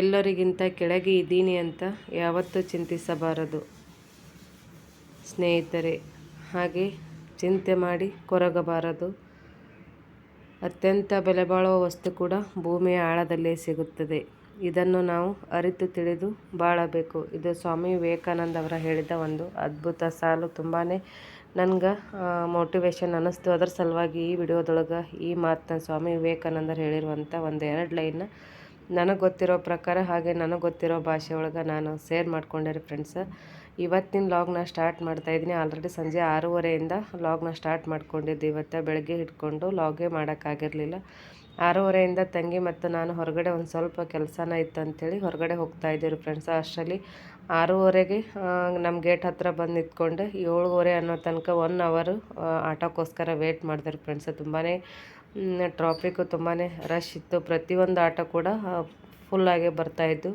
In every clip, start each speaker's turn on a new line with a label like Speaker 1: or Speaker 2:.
Speaker 1: ಎಲ್ಲರಿಗಿಂತ ಕೆಳಗೆ ಇದ್ದೀನಿ ಅಂತ ಯಾವತ್ತೂ ಚಿಂತಿಸಬಾರದು. ಸ್ನೇಹಿತರೆ, ಹಾಗೆ ಚಿಂತೆ ಮಾಡಿ ಕೊರಗಬಾರದು. ಅತ್ಯಂತ ಬೆಲೆಬಾಳುವ ವಸ್ತು ಕೂಡ ಭೂಮಿಯ ಆಳದಲ್ಲೇ ಸಿಗುತ್ತದೆ. ಇದನ್ನು ನಾವು ಅರಿತು ತಿಳಿದು ಬಾಳಬೇಕು. ಇದು ಸ್ವಾಮಿ ವಿವೇಕಾನಂದ ಅವರ ಹೇಳಿದ ಒಂದು ಅದ್ಭುತ ಸಾಲು. ತುಂಬಾ ನನ್ಗೆ ಮೋಟಿವೇಶನ್ ಅನ್ನಿಸ್ತು. ಅದರ ಸಲುವಾಗಿ ಈ ವಿಡಿಯೋದೊಳಗೆ ಈ ಮಾತನ್ನ ಸ್ವಾಮಿ ವಿವೇಕಾನಂದರು ಹೇಳಿರುವಂಥ ಒಂದು ಎರಡು ಲೈನ್ನ ನನಗೆ ಗೊತ್ತಿರೋ ಪ್ರಕಾರ ಹಾಗೆ ನನಗೆ ಗೊತ್ತಿರೋ ಭಾಷೆ ಒಳಗೆ ನಾನು ಶೇರ್ ಮಾಡ್ಕೊಂಡೆ ರೀ ಫ್ರೆಂಡ್ಸ್ ಇವತ್ತಿನ ಲಾಗ್ನ ಸ್ಟಾರ್ಟ್ ಮಾಡ್ತಾಯಿದ್ದೀನಿ ಆಲ್ರೆಡಿ ಸಂಜೆ ಆರೂವರೆಯಿಂದ ಲಾಗ್ನ ಸ್ಟಾರ್ಟ್ ಮಾಡ್ಕೊಂಡಿದ್ದೆ. ಇವತ್ತು ಬೆಳಗ್ಗೆ ಹಿಡ್ಕೊಂಡು ಲಾಗೇ ಮಾಡೋಕ್ಕಾಗಿರಲಿಲ್ಲ ಆರೂವರೆಯಿಂದ ತಂಗಿ ಮತ್ತು ನಾನು ಹೊರಗಡೆ ಒಂದು ಸ್ವಲ್ಪ ಕೆಲಸನ ಇತ್ತು ಅಂಥೇಳಿ ಹೊರಗಡೆ ಹೋಗ್ತಾ ಇದ್ದೀವಿ ಫ್ರೆಂಡ್ಸ್ ಅಷ್ಟರಲ್ಲಿ ಆರೂವರೆಗೆ ನಮ್ಮ ಗೇಟ್ ಹತ್ತಿರ ಬಂದು ನಿಂತ್ಕೊಂಡು ಏಳುವರೆ ಅನ್ನೋ ತನಕ ಒನ್ ಅವರು ಆಟೋಕ್ಕೋಸ್ಕರ ವೇಟ್ ಮಾಡಿದ್ರು ಫ್ರೆಂಡ್ಸ್ ತುಂಬಾ ಟ್ರಾಫಿಕ್ಕು ತುಂಬಾ ರಶ್ ಇತ್ತು. ಪ್ರತಿಯೊಂದು ಆಟೋ ಕೂಡ ಫುಲ್ಲಾಗೆ ಬರ್ತಾಯಿದ್ದು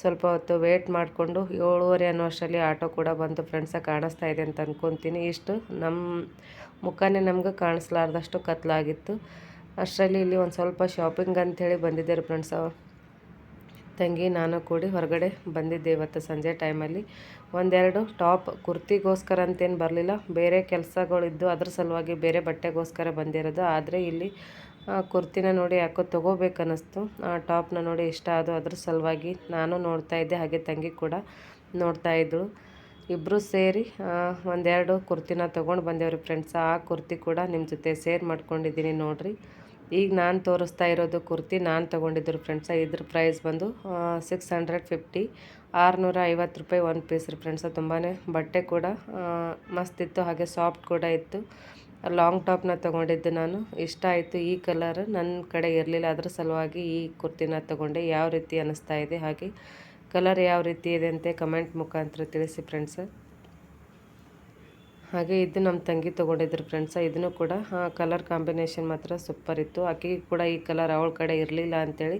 Speaker 1: ಸ್ವಲ್ಪ ಹೊತ್ತು ವೇಟ್ ಮಾಡಿಕೊಂಡು ಏಳುವರೆ ಅನ್ನೋ ಅಷ್ಟರಲ್ಲಿ ಆಟೋ ಕೂಡ ಬಂತು ಫ್ರೆಂಡ್ಸ ಕಾಣಿಸ್ತಾ ಇದೆ ಅಂತ ಅಂದ್ಕೊತೀನಿ ಇಷ್ಟು. ನಮ್ಮ ಮುಖನೇ ನಮ್ಗೆ ಕಾಣಿಸ್ಲಾರ್ದಷ್ಟು ಕತ್ಲಾಗಿತ್ತು. ಅಷ್ಟರಲ್ಲಿ ಇಲ್ಲಿ ಒಂದು ಸ್ವಲ್ಪ ಶಾಪಿಂಗ್ ಅಂಥೇಳಿ ಬಂದಿದ್ದೆ ಫ್ರೆಂಡ್ಸ್ ತಂಗಿ ನಾನು ಕೂಡಿ ಹೊರಗಡೆ ಬಂದಿದ್ದೆ ಇವತ್ತು ಸಂಜೆ ಟೈಮಲ್ಲಿ. ಒಂದೆರಡು ಟಾಪ್ ಕುರ್ತಿಗೋಸ್ಕರ ಅಂತೇನು ಬರಲಿಲ್ಲ. ಬೇರೆ ಕೆಲಸಗಳಿದ್ದು ಅದ್ರ ಸಲುವಾಗಿ ಬೇರೆ ಬಟ್ಟೆಗೋಸ್ಕರ ಬಂದಿರೋದು. ಆದರೆ ಇಲ್ಲಿ ಕುರ್ತಿನ ನೋಡಿ ಯಾಕೋ ತೊಗೋಬೇಕನ್ನಿಸ್ತು. ಆ, ಟಾಪ್ನ ನೋಡಿ ಇಷ್ಟ ಅದು ಅದ್ರ ಸಲುವಾಗಿ ನಾನು ನೋಡ್ತಾ ಇದ್ದೆ. ಹಾಗೆ ತಂಗಿ ಕೂಡ ನೋಡ್ತಾ ಇದ್ದಳು ಇಬ್ಬರು ಸೇರಿ ಒಂದೆರಡು ಕುರ್ತಿನ ತೊಗೊಂಡು ಬಂದೇವ್ರಿ ಫ್ರೆಂಡ್ಸ್. ಆ ಕುರ್ತಿ ಕೂಡ ನಿಮ್ಮ ಜೊತೆ ಸೇರ್ ಮಾಡ್ಕೊಂಡಿದ್ದೀನಿ ನೋಡಿರಿ. ಈಗ ನಾನು ತೋರಿಸ್ತಾ ಇರೋದು ಕುರ್ತಿ. ನಾನು ತೊಗೊಂಡಿದ್ರು ಫ್ರೆಂಡ್ಸ ಇದ್ರ ಪ್ರೈಸ್ ಬಂದು ಸಿಕ್ಸ್ ಹಂಡ್ರೆಡ್ ಫಿಫ್ಟಿ ಆರುನೂರ ಐವತ್ತು ರೂಪಾಯಿ ಒಂದು ಪೀಸ್ ರೀ ಫ್ರೆಂಡ್ಸ ತುಂಬಾ ಬಟ್ಟೆ ಕೂಡ ಮಸ್ತ್ ಇತ್ತು, ಹಾಗೆ ಸಾಫ್ಟ್ ಕೂಡ ಇತ್ತು. ಲಾಂಗ್ ಟಾಪ್ನ ತೊಗೊಂಡಿದ್ದು ನಾನು. ಇಷ್ಟ ಆಯಿತು ಈ ಕಲರ್ ನನ್ನ ಕಡೆ ಇರಲಿಲ್ಲ, ಅದ್ರ ಸಲುವಾಗಿ ಈ ಕುರ್ತಿನ ತೊಗೊಂಡೆ. ಯಾವ ರೀತಿ ಅನ್ನಿಸ್ತಾ ಇದೆ, ಹಾಗೆ. ಕಲರ್ ಯಾವ ರೀತಿ ಇದೆ ಅಂತ ಕಮೆಂಟ್ ಮುಖಾಂತರ ತಿಳಿಸಿ ಫ್ರೆಂಡ್ಸ ಹಾಗೆ ಇದು ನಮ್ಮ ತಂಗಿ ತೊಗೊಂಡಿದ್ರು ಫ್ರೆಂಡ್ಸ ಇದನ್ನು ಕೂಡ ಕಲರ್ ಕಾಂಬಿನೇಷನ್ ಮಾತ್ರ ಸೂಪರ್ ಇತ್ತು. ಆಕೆಗೆ ಕೂಡ ಈ ಕಲರ್ ಅವಳ ಕಡೆ ಇರಲಿಲ್ಲ ಅಂಥೇಳಿ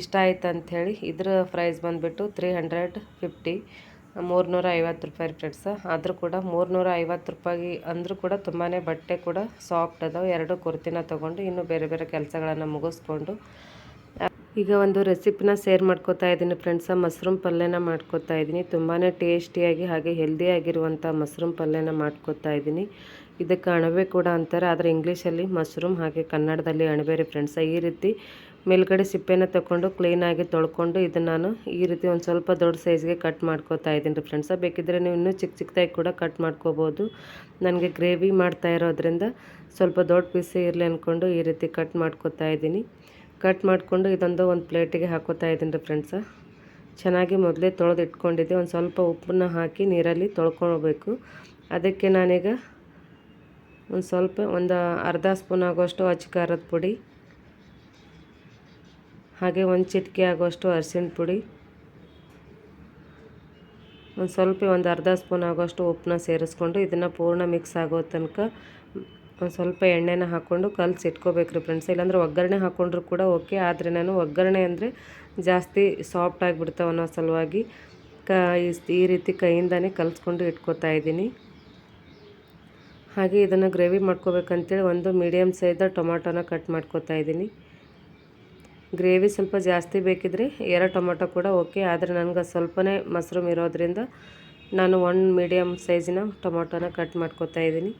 Speaker 1: ಇಷ್ಟ ಆಯ್ತು ಅಂಥೇಳಿ ಇದ್ರ ಪ್ರೈಸ್ ಬಂದುಬಿಟ್ಟು ತ್ರೀ ಹಂಡ್ರೆಡ್ ಫಿಫ್ಟಿ ಮೂರುನೂರ ಐವತ್ತು ರೂಪಾಯಿ ಫ್ರೆಂಡ್ಸ ಆದರೂ ಕೂಡ ಮೂರುನೂರ ಐವತ್ತು ರೂಪಾಯಿ ಅಂದರೂ ಕೂಡ ತುಂಬಾ ಬಟ್ಟೆ ಕೂಡ ಸಾಫ್ಟ್ ಅದಾವೆ. ಎರಡು ಕುರ್ತಿನ ತೊಗೊಂಡು ಇನ್ನೂ ಬೇರೆ ಬೇರೆ ಕೆಲಸಗಳನ್ನು ಮುಗಿಸ್ಕೊಂಡು ಈಗ ಒಂದು ರೆಸಿಪಿನ ಶೇರ್ ಮಾಡ್ಕೋತಾ ಇದ್ದೀನಿ ಫ್ರೆಂಡ್ಸ. ಮಶ್ರೂಮ್ ಪಲ್ಯನ ಮಾಡ್ಕೋತಾ ಇದ್ದೀನಿ. ತುಂಬಾ ಟೇಸ್ಟಿಯಾಗಿ ಹಾಗೆ ಹೆಲ್ದಿಯಾಗಿರುವಂಥ ಮಶ್ರೂಮ್ ಪಲ್ಯನ ಮಾಡ್ಕೋತಾ ಇದ್ದೀನಿ. ಇದಕ್ಕೆ ಅಣಬೆ ಕೂಡ ಅಂತಾರೆ, ಆದರೆ ಇಂಗ್ಲೀಷಲ್ಲಿ ಮಶ್ರೂಮ್ ಹಾಗೆ ಕನ್ನಡದಲ್ಲಿ ಅಣಬೆ ರೀ ಫ್ರೆಂಡ್ಸ. ಈ ರೀತಿ ಮೇಲ್ಗಡೆ ಸಿಪ್ಪೆನ ತಗೊಂಡು ಕ್ಲೀನಾಗಿ ತೊಳ್ಕೊಂಡು ಇದನ್ನು ನಾನು ಈ ರೀತಿ ಒಂದು ಸ್ವಲ್ಪ ದೊಡ್ಡ ಸೈಜ್ಗೆ ಕಟ್ ಮಾಡ್ಕೋತಾ ಇದ್ದೀನಿ ರೀ ಫ್ರೆಂಡ್ಸ. ಬೇಕಿದ್ದರೆ ನೀವು ಇನ್ನೂ ಚಿಕ್ಕ ಚಿಕ್ಕದಾಗಿ ಕೂಡ ಕಟ್ ಮಾಡ್ಕೋಬೋದು. ನನಗೆ ಗ್ರೇವಿ ಮಾಡ್ತಾ ಇರೋದ್ರಿಂದ ಸ್ವಲ್ಪ ದೊಡ್ಡ ಪೀಸೇ ಇರಲಿ ಅಂದ್ಕೊಂಡು ಈ ರೀತಿ ಕಟ್ ಮಾಡ್ಕೋತಾ ಇದ್ದೀನಿ. ಕಟ್ ಮಾಡಿಕೊಂಡು ಇದೊಂದು ಒಂದು ಪ್ಲೇಟಿಗೆ ಹಾಕೋತಾ ಇದ್ದೀನಿ ರೀ ಫ್ರೆಂಡ್ಸ. ಚೆನ್ನಾಗಿ ಮೊದಲೇ ತೊಳೆದು ಇಟ್ಕೊಂಡಿದ್ದೆ ಒಂದು ಸ್ವಲ್ಪ ಉಪ್ಪನ್ನ ಹಾಕಿ ನೀರಲ್ಲಿ ತೊಳ್ಕೊಳ್ಬೇಕು. ಅದಕ್ಕೆ ನಾನೀಗ ಒಂದು ಸ್ವಲ್ಪ ಒಂದು ಅರ್ಧ ಸ್ಪೂನ್ ಆಗೋಷ್ಟು ಅಚ್ಚ ಖಾರದ ಪುಡಿ, ಹಾಗೆ ಒಂದು ಚಿಟಿಕೆ ಆಗೋಷ್ಟು ಅರಿಶಿನ ಪುಡಿ, ಒಂದು ಸ್ವಲ್ಪ ಒಂದು ಅರ್ಧ ಸ್ಪೂನ್ ಆಗೋಷ್ಟು ಉಪ್ಪನ್ನ ಸೇರಿಸ್ಕೊಂಡು ಇದನ್ನು ಪೂರ್ಣ ಮಿಕ್ಸ್ ಆಗೋ ತನಕ ಸ್ವಲ್ಪ ಎಣ್ಣೆನ ಹಾಕ್ಕೊಂಡು ಕಲಸಿ ಇಟ್ಕೋಬೇಕು ರೀ ಫ್ರೆಂಡ್ಸ್ ಇಲ್ಲಾಂದ್ರೆ ಒಗ್ಗರಣೆ ಹಾಕ್ಕೊಂಡ್ರು ಕೂಡ ಓಕೆ ಆದರೆ ನಾನು ಒಗ್ಗರಣೆ ಅಂದರೆ ಜಾಸ್ತಿ ಸಾಫ್ಟ್ ಆಗಿಬಿಡ್ತಾವೆ ಅನ್ನೋ ಸಲುವಾಗಿ ಕ ಈ ರೀತಿ ಕೈಯಿಂದನೇ ಕಲಿಸ್ಕೊಂಡು ಇಟ್ಕೋತಾ ಇದ್ದೀನಿ. ಹಾಗೆ ಇದನ್ನು ಗ್ರೇವಿ ಮಾಡ್ಕೋಬೇಕಂತೇಳಿ ಒಂದು ಮೀಡಿಯಮ್ ಸೈಜ್ ಟೊಮಾಟೋನ ಕಟ್ ಮಾಡ್ಕೋತಾ ಇದ್ದೀನಿ. ಗ್ರೇವಿ ಸ್ವಲ್ಪ ಜಾಸ್ತಿ ಬೇಕಿದ್ರೆ ಎರಡು ಟೊಮೊಟೊ ಕೂಡ ಓಕೆ ಆದರೆ ನನಗೆ ಸ್ವಲ್ಪನೇ ಮಶ್ರೂಮ್ ಇರೋದ್ರಿಂದ ನಾನು ಒನ್ ಮೀಡಿಯಮ್ ಸೈಜಿನ ಟೊಮೊಟೊನ ಕಟ್ ಮಾಡ್ಕೋತಾ ಇದ್ದೀನಿ.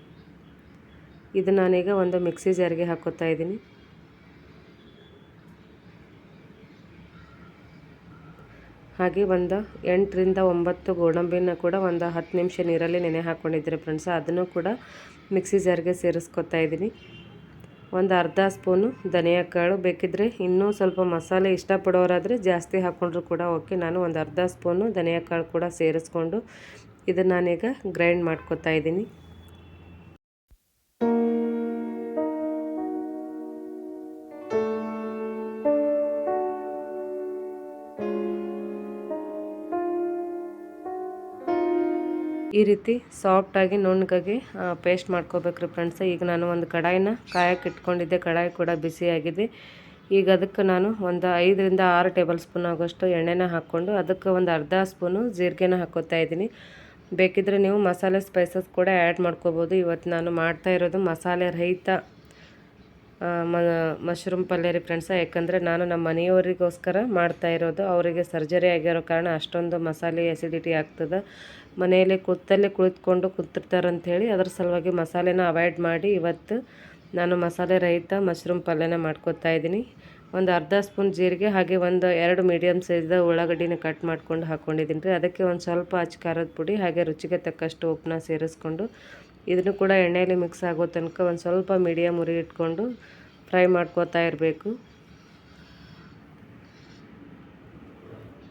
Speaker 1: ಇದು ನಾನೀಗ ಒಂದು ಮಿಕ್ಸಿ ಜಾರಿಗೆ ಹಾಕೋತಾ ಇದ್ದೀನಿ. ಹಾಗೆ ಒಂದು ಎಂಟರಿಂದ ಒಂಬತ್ತು ಗೋಡಂಬಿನ ಕೂಡ ಒಂದು ಹತ್ತು ನಿಮಿಷ ನೀರಲ್ಲಿ ನೆನೆ ಹಾಕ್ಕೊಂಡಿದ್ದೀರಿ ಫ್ರೆಂಡ್ಸ್, ಅದನ್ನು ಕೂಡ ಮಿಕ್ಸಿ ಜಾರಿಗೆ ಸೇರಿಸ್ಕೊತಾ ಇದ್ದೀನಿ. ಒಂದು ಅರ್ಧ ಸ್ಪೂನು ಧನಿಯಾ ಕಾಳು ಬೇಕಿದ್ದರೆ ಇನ್ನೂ ಸ್ವಲ್ಪ ಮಸಾಲೆ ಇಷ್ಟಪಡೋರಾದರೆ ಜಾಸ್ತಿ ಹಾಕ್ಕೊಂಡ್ರು ಕೂಡ ಓಕೆ. ನಾನು ಒಂದು ಅರ್ಧ ಸ್ಪೂನು ಧನಿಯಾ ಕಾಳು ಕೂಡ ಸೇರಿಸ್ಕೊಂಡು ಇದನ್ನು ನಾನೀಗ ಗ್ರೈಂಡ್ ಮಾಡ್ಕೊತಾ ಇದ್ದೀನಿ. ಈ ರೀತಿ ಸಾಫ್ಟಾಗಿ ನುಣ್ಣಗಾಗಿ ಪೇಸ್ಟ್ ಮಾಡ್ಕೋಬೇಕ್ರಿ ಫ್ರೆಂಡ್ಸ್ ಈಗ ನಾನು ಒಂದು ಕಡಾಯಿನ ಕಾಯಕ್ಕೆ ಇಟ್ಕೊಂಡಿದ್ದೆ. ಕಡಾಯಿ ಕೂಡ ಬಿಸಿಯಾಗಿದೆ ಈಗ ಅದಕ್ಕೆ ನಾನು ಒಂದು ಐದರಿಂದ ಆರು ಟೇಬಲ್ ಸ್ಪೂನ್ ಆಗೋಷ್ಟು ಎಣ್ಣೆನ ಹಾಕ್ಕೊಂಡು ಅದಕ್ಕೆ ಒಂದು ಅರ್ಧ ಸ್ಪೂನು ಜೀರಿಗೆನ ಹಾಕೋತಾ ಇದ್ದೀನಿ. ಬೇಕಿದ್ರೆ ನೀವು ಮಸಾಲೆ ಸ್ಪೈಸಸ್ ಕೂಡ ಆ್ಯಡ್ ಮಾಡ್ಕೋಬೋದು. ಇವತ್ತು ನಾನು ಮಾಡ್ತಾ ಇರೋದು ಮಸಾಲೆ ರಹಿತ ಮ ಮಶ್ರೂಮ್ ಪಲ್ಯ ರೀ ಫ್ರೆಂಡ್ಸ ಯಾಕಂದರೆ ನಾನು ನಮ್ಮ ಮನೆಯವರಿಗೋಸ್ಕರ ಮಾಡ್ತಾ ಇರೋದು. ಅವರಿಗೆ ಸರ್ಜರಿ ಆಗಿರೋ ಕಾರಣ ಅಷ್ಟೊಂದು ಮಸಾಲೆ ಎಸಿಡಿಟಿ ಆಗ್ತದೆ. ಮನೆಯಲ್ಲಿ ಕೂತಲ್ಲೇ ಕುಳಿತುಕೊಂಡು ಕೂತಿರ್ತಾರಂಥೇಳಿ ಅದ್ರ ಸಲುವಾಗಿ ಮಸಾಲೆನ ಅವಾಯ್ಡ್ ಮಾಡಿ ಇವತ್ತು ನಾನು ಮಸಾಲೆ ರಹಿತ ಮಶ್ರೂಮ್ ಪಲ್ಯನ ಮಾಡ್ಕೊತಾ ಇದ್ದೀನಿ. ಒಂದು ಅರ್ಧ ಸ್ಪೂನ್ ಜೀರಿಗೆ ಹಾಗೆ ಒಂದು ಎರಡು ಮೀಡಿಯಮ್ ಸೈಜ್ದ ಉಳ್ಳಾಗಡ್ಡಿನ ಕಟ್ ಮಾಡ್ಕೊಂಡು ಹಾಕ್ಕೊಂಡಿದ್ದೀನಿ ರೀ. ಅದಕ್ಕೆ ಒಂದು ಸ್ವಲ್ಪ ಅಚ್ಚ ಖಾರದ ಪುಡಿ ಹಾಗೆ ರುಚಿಗೆ ತಕ್ಕಷ್ಟು ಉಪ್ಪನ್ನ ಸೇರಿಸ್ಕೊಂಡು ಇದನ್ನು ಕೂಡ ಎಣ್ಣೆಯಲ್ಲಿ ಮಿಕ್ಸ್ ಆಗೋ ತನಕ ಒಂದು ಸ್ವಲ್ಪ ಮೀಡಿಯಮ್ ಉರಿ ಇಟ್ಕೊಂಡು ಫ್ರೈ ಮಾಡ್ಕೋತಾ ಇರಬೇಕು.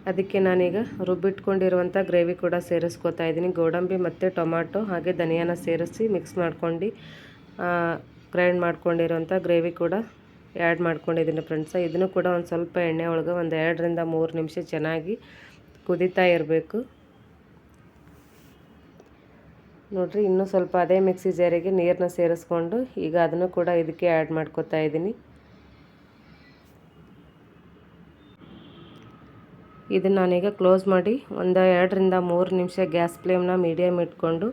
Speaker 1: ಅದಕ್ಕೆ ನಾನೀಗ ರುಬ್ಬಿಟ್ಕೊಂಡಿರುವಂಥ ಗ್ರೇವಿ ಕೂಡ ಸೇರಿಸ್ಕೋತಾ ಇದ್ದೀನಿ. ಗೋಡಂಬಿ ಮತ್ತು ಟೊಮಾಟೊ ಹಾಗೆ ಧನಿಯಾನ ಸೇರಿಸಿ ಮಿಕ್ಸ್ ಮಾಡ್ಕೊಂಡು ಗ್ರೈಂಡ್ ಮಾಡ್ಕೊಂಡಿರುವಂಥ ಗ್ರೇವಿ ಕೂಡ ಆ್ಯಡ್ ಮಾಡ್ಕೊಂಡಿದ್ದೀನಿ ಫ್ರೆಂಡ್ಸ. ಇದನ್ನು ಕೂಡ ಒಂದು ಸ್ವಲ್ಪ ಎಣ್ಣೆ ಒಳಗೆ ಒಂದು ಎರಡರಿಂದ ಮೂರು ನಿಮಿಷ ಚೆನ್ನಾಗಿ ಕುದೀತಾ ಇರಬೇಕು. ನೋಡಿರಿ, ಇನ್ನೂ ಸ್ವಲ್ಪ ಅದೇ ಮಿಕ್ಸಿ ಜಾರಿಗೆ ನೀರನ್ನ ಸೇರಿಸ್ಕೊಂಡು ಈಗ ಅದನ್ನು ಕೂಡ ಇದಕ್ಕೆ ಆ್ಯಡ್ ಮಾಡ್ಕೋತಾ ಇದ್ದೀನಿ. ಇದನ್ನು ನಾನೀಗ ಕ್ಲೋಸ್ ಮಾಡಿ ಒಂದು ಎರಡರಿಂದ ಮೂರು ನಿಮಿಷ ಗ್ಯಾಸ್ ಫ್ಲೇಮ್ನ ಮೀಡಿಯಮ್ ಇಟ್ಕೊಂಡು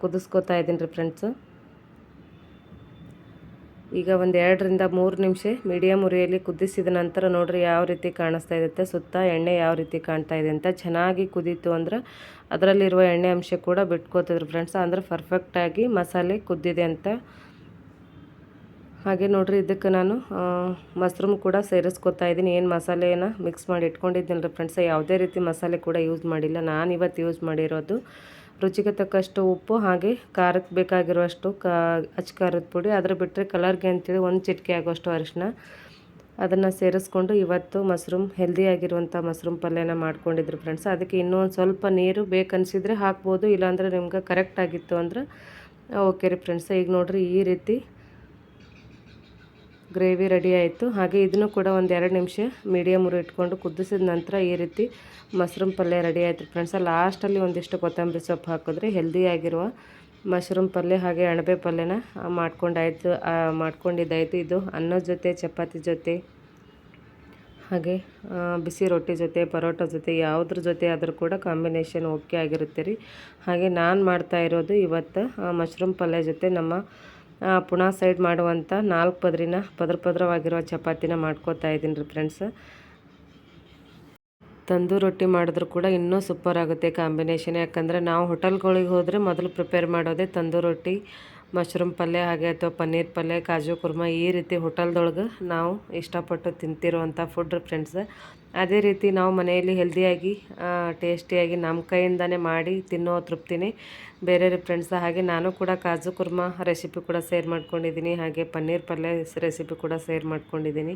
Speaker 1: ಕುದಿಸ್ಕೊತಾ ಇದ್ದೀನಿ ರೀ ಫ್ರೆಂಡ್ಸು ಈಗ ಒಂದು ಎರಡರಿಂದ ಮೂರು ನಿಮಿಷ ಮೀಡಿಯಮ್ ಉರಿಯಲ್ಲಿ ಕುದಿಸಿದ ನಂತರ ನೋಡ್ರಿ ಯಾವ ರೀತಿ ಕಾಣಿಸ್ತಾ ಇದೆ ಸುತ್ತ ಎಣ್ಣೆ ಯಾವ ರೀತಿ ಕಾಣ್ತಾ ಇದೆ ಅಂತ. ಚೆನ್ನಾಗಿ ಕುದೀತು ಅಂದ್ರೆ ಅದರಲ್ಲಿರುವ ಎಣ್ಣೆ ಅಂಶ ಕೂಡ ಬಿಟ್ಕೋತಿದ್ರು ಫ್ರೆಂಡ್ಸ್ ಅಂದರೆ ಪರ್ಫೆಕ್ಟಾಗಿ ಮಸಾಲೆ ಕುದ್ದಿದೆ ಅಂತ ಹಾಗೆ ನೋಡ್ರಿ, ಇದಕ್ಕೆ ನಾನು ಮಶ್ರೂಮ್ ಕೂಡ ಸೇರಿಸ್ಕೊತಾ ಇದ್ದೀನಿ. ಏನು ಮಸಾಲೆನ ಮಿಕ್ಸ್ ಮಾಡಿ ಇಟ್ಕೊಂಡಿದ್ದೀನಿ ರೀ ಫ್ರೆಂಡ್ಸ್ ಯಾವುದೇ ರೀತಿ ಮಸಾಲೆ ಕೂಡ ಯೂಸ್ ಮಾಡಿಲ್ಲ. ನಾನು ಇವತ್ತು ಯೂಸ್ ಮಾಡಿರೋದು ರುಚಿಗೆ ತಕ್ಕಷ್ಟು ಉಪ್ಪು, ಹಾಗೆ ಖಾರಕ್ಕೆ ಬೇಕಾಗಿರುವಷ್ಟು ಕಾ, ಅಚ್ಚ ಖಾರದ ಪುಡಿ. ಅದರ ಬಿಟ್ಟರೆ ಕಲರ್ಗೆ ಅಂತೇಳಿ ಒಂದು ಚಿಟಿಕೆ ಆಗೋಷ್ಟು ಅರಿಶಿನ ಅದನ್ನು ಸೇರಿಸ್ಕೊಂಡು ಇವತ್ತು ಮಶ್ರೂಮ್ ಹೆಲ್ದಿಯಾಗಿರುವಂಥ ಮಶ್ರೂಮ್ ಪಲ್ಯನ ಮಾಡ್ಕೊಂಡಿದ್ರು ಫ್ರೆಂಡ್ಸ್ ಅದಕ್ಕೆ ಇನ್ನೂ ಸ್ವಲ್ಪ ನೀರು ಬೇಕನ್ಸಿದ್ರೆ ಹಾಕ್ಬೋದು, ಇಲ್ಲಾಂದರೆ ನಿಮ್ಗೆ ಕರೆಕ್ಟ್ ಆಗಿತ್ತು ಅಂದ್ರೆ ಓಕೆ ರೀ ಫ್ರೆಂಡ್ಸ್ ಈಗ ನೋಡಿರಿ, ಈ ರೀತಿ ಗ್ರೇವಿ ರೆಡಿ ಆಯಿತು. ಹಾಗೆ ಇದನ್ನು ಕೂಡ ಒಂದು ಎರಡು ನಿಮಿಷ ಮೀಡಿಯಮ್ ಉರಿ ಇಟ್ಕೊಂಡು ಕುದಿಸಿದ ನಂತರ ಈ ರೀತಿ ಮಶ್ರೂಮ್ ಪಲ್ಯ ರೆಡಿ ಆಯಿತು ಫ್ರೆಂಡ್ಸ. ಲಾಸ್ಟಲ್ಲಿ ಒಂದಿಷ್ಟು ಕೊತ್ತಂಬರಿ ಸೊಪ್ಪು ಹಾಕಿದ್ರೆ ಹೆಲ್ದಿಯಾಗಿರುವ ಮಶ್ರೂಮ್ ಪಲ್ಯ ಹಾಗೆ ಅಣಬೆ ಪಲ್ಯನ ಮಾಡ್ಕೊಂಡಾಯಿತು ಮಾಡ್ಕೊಂಡಿದ್ದಾಯಿತು ಇದು. ಅನ್ನದ ಜೊತೆ, ಚಪಾತಿ ಜೊತೆ, ಹಾಗೆ ಬಿಸಿ ರೊಟ್ಟಿ ಜೊತೆ, ಪರೋಟ ಜೊತೆ, ಯಾವುದ್ರ ಜೊತೆ ಆದರೂ ಕೂಡ ಕಾಂಬಿನೇಷನ್ ಓಕೆ ಆಗಿರುತ್ತೆ ರೀ. ಹಾಗೆ ನಾನು ಮಾಡ್ತಾ ಇರೋದು ಇವತ್ತು ಮಶ್ರೂಮ್ ಪಲ್ಯ ಜೊತೆ ನಮ್ಮ ಪುಣಾ ಸೈಡ್ ಮಾಡುವಂಥ ನಾಲ್ಕು ಪದರಿನ ಪದ್ರ ಪದ್ರವಾಗಿರೋ ಚಪಾತಿನ ಮಾಡ್ಕೋತಾ ಇದ್ದೀನಿ ರೀ ಫ್ರೆಂಡ್ಸ್ ತಂದು ರೊಟ್ಟಿ ಮಾಡಿದ್ರು ಕೂಡ ಇನ್ನೂ ಸೂಪರ್ ಆಗುತ್ತೆ ಕಾಂಬಿನೇಷನ್ ಯಾಕಂದರೆ ನಾವು ಹೋಟೆಲ್ಗಳಿಗೆ ಹೋದರೆ ಮೊದಲು ಪ್ರಿಪೇರ್ ಮಾಡೋದೇ ತಂದು ರೊಟ್ಟಿ ಮಶ್ರೂಮ್ ಪಲ್ಯ ಹಾಗೆ ಅಥವಾ ಪನ್ನೀರ್ ಪಲ್ಯ, ಕಾಜು ಕುರ್ಮ ಈ ರೀತಿ ಹೋಟೆಲ್ದೊಳಗೆ ನಾವು ಇಷ್ಟಪಟ್ಟು ತಿಂತಿರುವಂಥ ಫುಡ್ ಫ್ರೆಂಡ್ಸ್ ಅದೇ ರೀತಿ ನಾವು ಮನೆಯಲ್ಲಿ ಹೆಲ್ದಿಯಾಗಿ ಟೇಸ್ಟಿಯಾಗಿ ನಮ್ಮ ಕೈಯಿಂದನೇ ಮಾಡಿ ತಿನ್ನೋ ತೃಪ್ತಿನೇ ಬೇರೆ ಫ್ರೆಂಡ್ಸ್ ಹಾಗೆ ನಾನು ಕೂಡ ಕಾಜು ಕುರ್ಮ ರೆಸಿಪಿ ಕೂಡ ಸೇರ್ ಮಾಡ್ಕೊಂಡಿದ್ದೀನಿ, ಹಾಗೆ ಪನ್ನೀರ್ ಪಲ್ಯ ರೆಸಿಪಿ ಕೂಡ ಸೇರ್ ಮಾಡ್ಕೊಂಡಿದ್ದೀನಿ,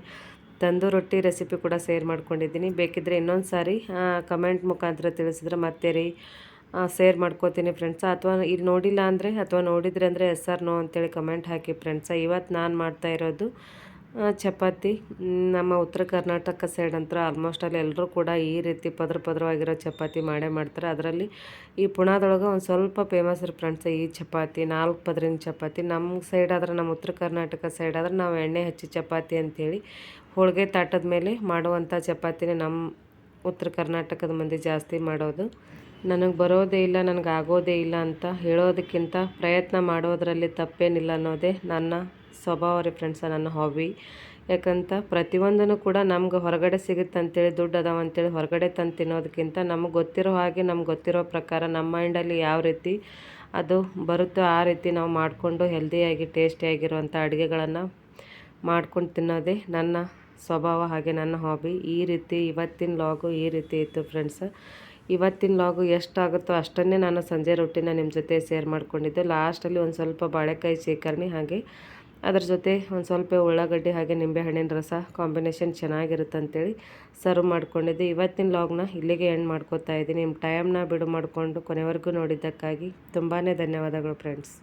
Speaker 1: ತಂದು ರೊಟ್ಟಿ ರೆಸಿಪಿ ಕೂಡ ಸೇರ್ ಮಾಡ್ಕೊಂಡಿದ್ದೀನಿ. ಬೇಕಿದ್ದರೆ ಇನ್ನೊಂದು ಸಾರಿ ಕಮೆಂಟ್ ಮುಖಾಂತರ ತಿಳಿಸಿದ್ರೆ ಮತ್ತೆ ರೀ ಸೇರ್ ಮಾಡ್ಕೋತೀನಿ ಫ್ರೆಂಡ್ಸ ಅಥವಾ ಇಲ್ಲಿ ನೋಡಿಲ್ಲ ಅಂದರೆ, ಅಥವಾ ನೋಡಿದ್ರೆ ಅಂದರೆ ಎಸ್ ಆರ್ ನೋ ಅಂತೇಳಿ ಕಮೆಂಟ್ ಹಾಕಿ ಫ್ರೆಂಡ್ಸ ಇವತ್ತು ನಾನು ಮಾಡ್ತಾ ಇರೋದು ಚಪಾತಿ, ನಮ್ಮ ಉತ್ತರ ಕರ್ನಾಟಕ ಸೈಡ್ ಅಂತ ಆಲ್ಮೋಸ್ಟ್ ಅಲ್ಲಿ ಎಲ್ಲರೂ ಕೂಡ ಈ ರೀತಿ ಪದ್ರ ಪದ್ರವಾಗಿರೋ ಚಪಾತಿ ಮಾಡೇ ಮಾಡ್ತಾರೆ. ಅದರಲ್ಲಿ ಈ ಪುಣಾದೊಳಗೆ ಒಂದು ಸ್ವಲ್ಪ ಫೇಮಸ್ ರೀ ಫ್ರೆಂಡ್ಸ್ ಈ ಚಪಾತಿ, ನಾಲ್ಕು ಪದ್ರಿನ ಚಪಾತಿ. ನಮ್ಮ ಸೈಡ್ ಆದ್ರೆ ನಮ್ಮ ಉತ್ತರ ಕರ್ನಾಟಕ ಸೈಡ್ ಆದ್ರೆ ನಾವು ಎಣ್ಣೆ ಹಚ್ಚಿ ಚಪಾತಿ ಅಂಥೇಳಿ ಹೋಳಿಗೆ ತಾಟದ ಮೇಲೆ ಮಾಡುವಂಥ ಚಪಾತಿನೇ ನಮ್ಮ ಉತ್ತರ ಕರ್ನಾಟಕದ ಮಂದಿ ಜಾಸ್ತಿ ಮಾಡೋದು. ನನಗೆ ಬರೋದೇ ಇಲ್ಲ, ನನಗೆ ಆಗೋದೇ ಇಲ್ಲ ಅಂತ ಹೇಳೋದಕ್ಕಿಂತ ಪ್ರಯತ್ನ ಮಾಡೋದರಲ್ಲಿ ತಪ್ಪೇನಿಲ್ಲ ಅನ್ನೋದೇ ನನ್ನ ಸ್ವಭಾವ ರೀ ಫ್ರೆಂಡ್ಸ ನನ್ನ ಹಾಬಿ ಯಾಕಂತ ಪ್ರತಿಯೊಂದನ್ನು ಕೂಡ ನಮ್ಗೆ ಹೊರಗಡೆ ಸಿಗುತ್ತೆ ಅಂತೇಳಿ, ದುಡ್ಡು ಅದಾವ ಅಂತೇಳಿ ಹೊರಗಡೆ ತಂದು ತಿನ್ನೋದಕ್ಕಿಂತ ನಮಗೆ ಗೊತ್ತಿರೋ ಹಾಗೆ ನಮ್ಗೆ ಗೊತ್ತಿರೋ ಪ್ರಕಾರ ನಮ್ಮ ಮೈಂಡಲ್ಲಿ ಯಾವ ರೀತಿ ಅದು ಬರುತ್ತೋ ಆ ರೀತಿ ನಾವು ಮಾಡಿಕೊಂಡು ಹೆಲ್ದಿಯಾಗಿ ಟೇಸ್ಟಿಯಾಗಿರುವಂಥ ಅಡುಗೆಗಳನ್ನು ಮಾಡ್ಕೊಂಡು ತಿನ್ನೋದೇ ನನ್ನ ಸ್ವಭಾವ ಹಾಗೆ ನನ್ನ ಹಾಬಿ ಈ ರೀತಿ ಇವತ್ತಿನ ಲಾಗು ಈ ರೀತಿ ಇತ್ತು ಫ್ರೆಂಡ್ಸ್ ಇವತ್ತಿನ ಲಾಗು ಎಷ್ಟಾಗುತ್ತೋ ಅಷ್ಟನ್ನೇ ನಾನು ಸಂಜೆ ರೊಟ್ಟಿನ ನಿಮ್ಮ ಜೊತೆ ಶೇರ್ ಮಾಡ್ಕೊಂಡಿದ್ದೆ. ಲಾಸ್ಟಲ್ಲಿ ಒಂದು ಸ್ವಲ್ಪ ಬಾಳೆಕಾಯಿ ಶೇಖರಣೆ ಹಾಗೆ ಅದ್ರ ಜೊತೆ ಒಂದು ಸ್ವಲ್ಪ ಉಳ್ಳಾಗಡ್ಡಿ ಹಾಗೆ ನಿಂಬೆಹಣ್ಣಿನ ರಸ ಕಾಂಬಿನೇಷನ್ ಚೆನ್ನಾಗಿರುತ್ತೆ ಅಂತೇಳಿ ಸರ್ವ್ ಮಾಡ್ಕೊಂಡಿದ್ದೆ. ಇವತ್ತಿನ ಲಾಗ್ನ ಇಲ್ಲಿಗೆ ಎಂಡ್ ಮಾಡ್ಕೋತಾ ಇದ್ದೀನಿ. ನಿಮ್ಮ ಟೈಮ್ನ ಬಿಡು ಮಾಡಿಕೊಂಡು ಕೊನೆವರೆಗೂ ನೋಡಿದ್ದಕ್ಕಾಗಿ ತುಂಬಾ ಧನ್ಯವಾದಗಳು ಫ್ರೆಂಡ್ಸ್